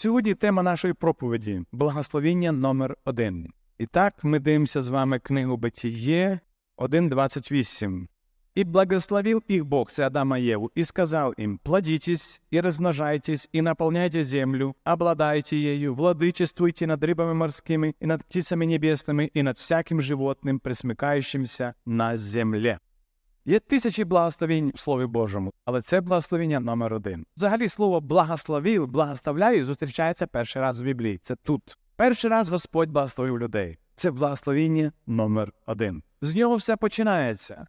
Сьогодні тема нашої проповіді благословіння номер один. І так ми дивимося з вами книгу Битіє 1.28. «І благословил их Бог, це Адама и Еву, и сказал им, плодитесь и размножайтесь, и наполняйте землю, обладайте ею, владычествуйте над рыбами морскими, и над птицами небесными, и над всяким животным, присмыкающимся на земле. Є тисячі благословень в Слові Божому, але це благословення номер один. Взагалі слово благословив, благословляю зустрічається перший раз в Біблії. Це тут. Перший раз Господь благословив людей. Це благословіння номер один. З нього все починається.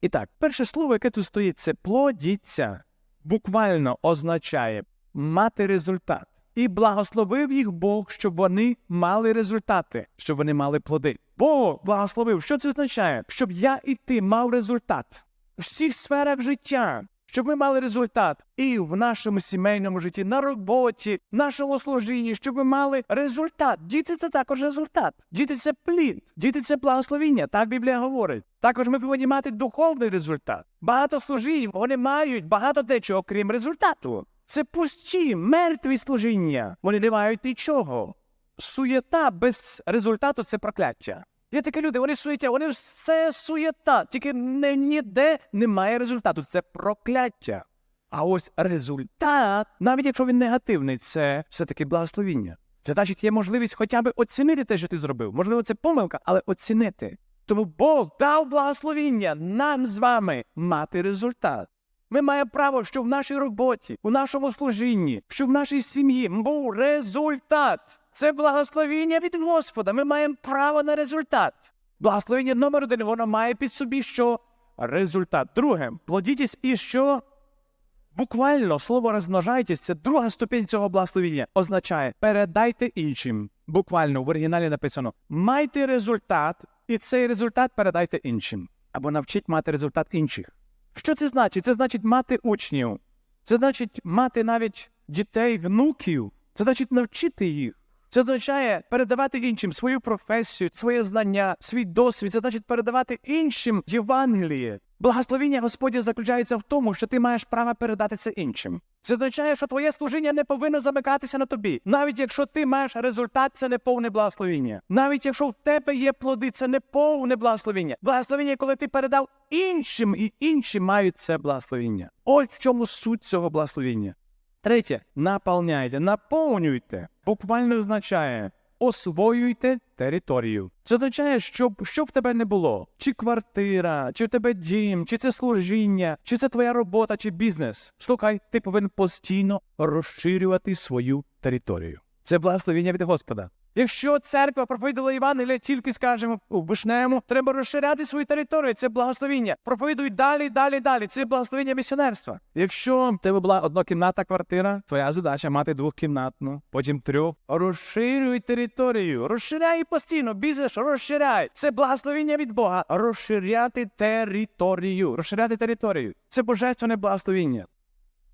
І так, перше слово, яке тут стоїть, це плодіться. Буквально означає мати результат. І благословив їх Бог, щоб вони мали результати, щоб вони мали плоди. Бог благословив. Що це означає? Щоб я і ти мав результат у всіх сферах життя. Щоб ми мали результат і в нашому сімейному житті, на роботі, в нашому служінні, щоб ми мали результат. Діти це також результат. Діти це плід, діти це благословіння. Так Біблія говорить. Також ми повинні мати духовний результат. Багато служінь вони мають багато дечого, крім результату. Це пусті, мертві служіння. Вони не мають нічого. Суєта без результату це прокляття. Є такі люди, вони суєтя, вони все суєта, тільки ніде немає результату. Це прокляття. А ось результат, навіть якщо він негативний, це все-таки благословіння. Це значить, є можливість хоча б оцінити те, що ти зробив. Можливо, це помилка, але оцінити. Тому Бог дав благословіння нам з вами мати результат. Ми маємо право, що в нашій роботі, у нашому служінні, що в нашій сім'ї був результат. Це благословіння від Господа. Ми маємо право на результат. Благословіння номер один, воно має під собі що? Результат. Друге, плодітесь і що? Буквально слово розмножайтесь, це друга ступінь цього благословіння. Означає передайте іншим. Буквально в оригіналі написано: майте результат, і цей результат передайте іншим. Або навчіть мати результат інших. Що це значить? Це значить мати учнів. Це значить мати навіть дітей, внуків. Це значить навчити їх. Це означає передавати іншим свою професію, своє знання, свій досвід. Це значить передавати іншим Євангеліє. Благословіння Господня заключається в тому, що ти маєш право передати це іншим. Це означає, що твоє служіння не повинно замикатися на тобі. Навіть якщо ти маєш результат, це не повне благословіння. Навіть якщо в тебе є плоди, це не повне благословіння. Благословіння, коли ти передав іншим, і інші мають це благословіння. Ось в чому суть цього благословіння. Третє, наповняйте, наповнюйте. Буквально означає освоюйте територію. Це означає, щоб що в тебе не було: чи квартира, чи в тебе дім, чи це служіння, чи це твоя робота, чи бізнес. Слухай, ти повинен постійно розширювати свою територію. Це благословіння від Господа. Якщо церква проповідала Євангелія тільки, скажімо, у Вишневому, треба розширяти свою територію. Це благословіння. Проповідуй далі, далі, далі. Це благословіння місіонерства. Якщо в тебе була однокімнатна квартира, твоя задача мати двохкімнатну, потім трьох. Розширюй територію, розширяй постійно, бізнес розширяй. Це благословіння від Бога. Розширяти територію. Розширяти територію. Це божественне благословіння.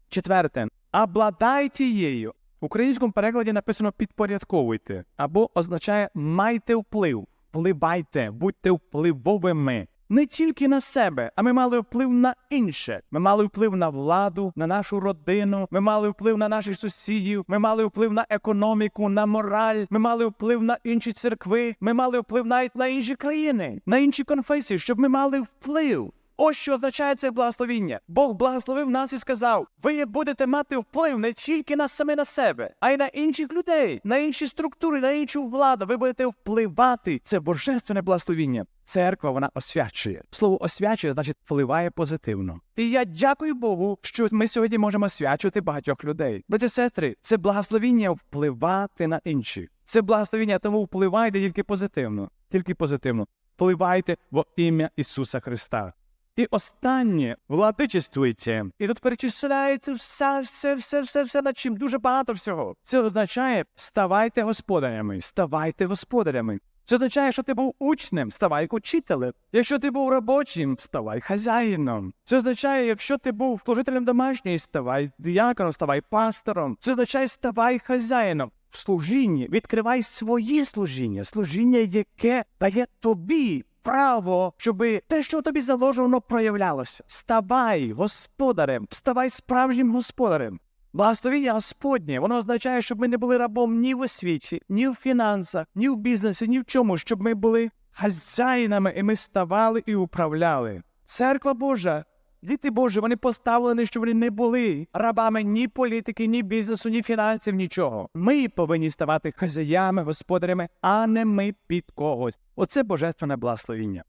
Четверте, обладайте її. В українському перекладі написано підпорядковуйте або означає майте вплив, впливайте, будьте впливовими. Не тільки на себе, а ми мали вплив на інше. Ми мали вплив на владу, на нашу родину. Ми мали вплив на наших сусідів. Ми мали вплив на економіку, на мораль. Ми мали вплив на інші церкви. Ми мали вплив навіть на інші країни, на інші конфесії, щоб ми мали вплив. Ось що означає це благословіння. Бог благословив нас і сказав: ви будете мати вплив не тільки на саме на себе, а й на інших людей, на інші структури, на іншу владу. Ви будете впливати. Це божественне благословіння. Церква вона освячує. Слово освячує, значить, впливає позитивно. І я дякую Богу, що ми сьогодні можемо освячувати багатьох людей. Браті сестри, це благословіння впливати на інших. Це благословіння, тому впливайте тільки позитивно. Тільки позитивно. Впливайте во ім'я Ісуса Христа. І останнє владичествуйте. І тут перечисляється все, все, все, все, все, над чим дуже багато всього. Це означає ставайте господарями, ставайте господарями. Це означає, що ти був учнем, ставай учителем. Якщо ти був робочим, ставай хазяїном. Це означає, якщо ти був служителем домашньої, ставай діяконом, ставай пастором. Це означає, ставай хазяїном. В служінні відкривай своє служіння, служіння, яке дає тобі право, щоб те, що тобі заложено, проявлялося. Ставай господарем, ставай справжнім господарем. Благословіння Господнє, воно означає, щоб ми не були рабом ні в освіті, ні в фінансах, ні в бізнесі, ні в чому, щоб ми були хазяїнами, і ми ставали і управляли. Церква Божа, діти Божі, вони поставлені, щоб вони не були рабами ні політики, ні бізнесу, ні фінансів, нічого. Ми повинні ставати хазяями, господарями, а не ми під когось. Оце божественне благословіння.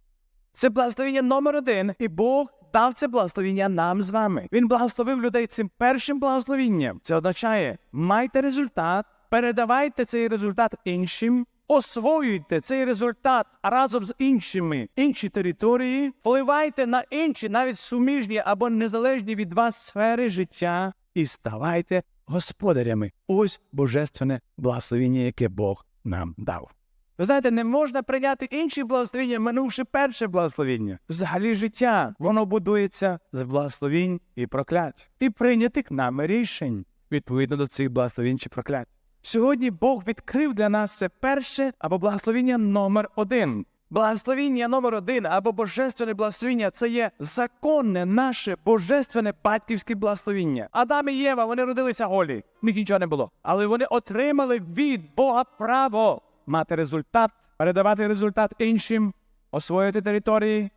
Це благословіння номер один, і Бог дав це благословіння нам з вами. Він благословив людей цим першим благословінням. Це означає, майте результат, передавайте цей результат іншим, освоюйте цей результат разом з іншими інші території, впливайте на інші, навіть суміжні або незалежні від вас сфери життя, і ставайте господарями. Ось божественне благословіння, яке Бог нам дав. Ви знаєте, не можна прийняти інші благословіння, минувши перше благословіння. Взагалі життя, воно будується з благословінь і проклять, і прийнятих нами рішень відповідно до цих благословінь чи проклять. Сьогодні Бог відкрив для нас це перше або благословіння номер один. Благословіння номер один або божественне благословіння це є законне наше божественне батьківське благословіння. Адам і Єва вони родилися голі, в них нічого не було. Але вони отримали від Бога право мати результат, передавати результат іншим, освоїти території,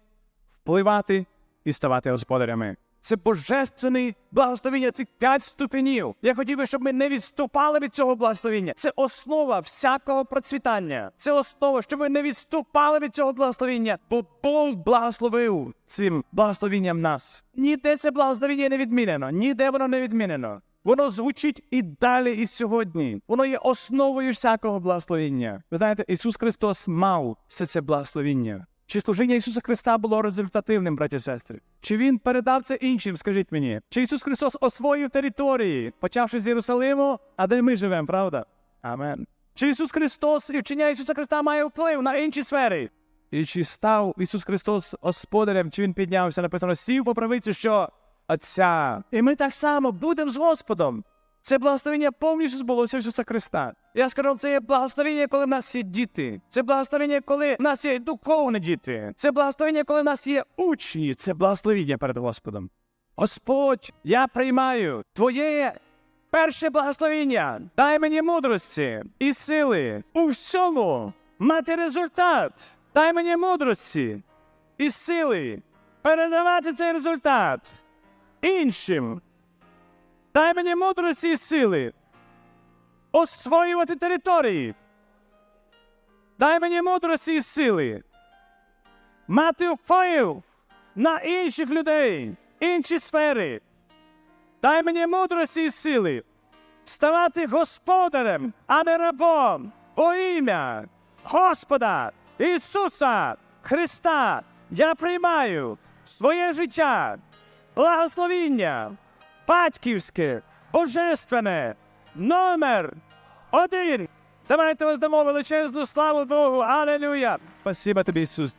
впливати і ставати господарями. Це божественне благословіння цих п'ять ступенів. Я хотів би, щоб ми не відступали від цього благословіння. Це основа всякого процвітання. Це основа, щоб ви не відступали від цього благословіння, бо Бог благословив цим благословінням нас. Ніде це благословіння не відмінено, ніде воно не відмінено. Воно звучить і далі, і сьогодні. Воно є основою всякого благословіння. Ви знаєте, Ісус Христос мав все це благословіння. Чи служіння Ісуса Христа було результативним, браті і сестри? Чи Він передав це іншим, скажіть мені? Чи Ісус Христос освоїв території, почавши з Єрусалиму, а де ми живемо, правда? Амен. Чи Ісус Христос і вчення Ісуса Христа має вплив на інші сфери? І чи став Ісус Христос господарем, чи Він піднявся, написано, сів по правицю, що Отця. І ми так само будемо з Господом. Це благословення повністю збулося Ісуса Христа. Я скажу, це є благословення, коли в нас є діти. Це благословення, коли в нас є духовні діти. Це благословення, коли в нас є учні. Це благословення перед Господом. Господь, я приймаю Твоє перше благословення. Дай мені мудрості і сили у всьому мати результат. Дай мені мудрості і сили передавати цей результат іншим. Дай мені мудрості і сили освоювати території. Дай мені мудрості і сили мати вплив на інших людей, інші сфери. Дай мені мудрості і сили ставати господарем, а не рабом во ім'я Господа Ісуса Христа. Я приймаю своє життя благословіння батьківське, божественне, номер один. Давайте воздамо величезну славу Богу. Алелюя! Спасибо тобі, Ісус.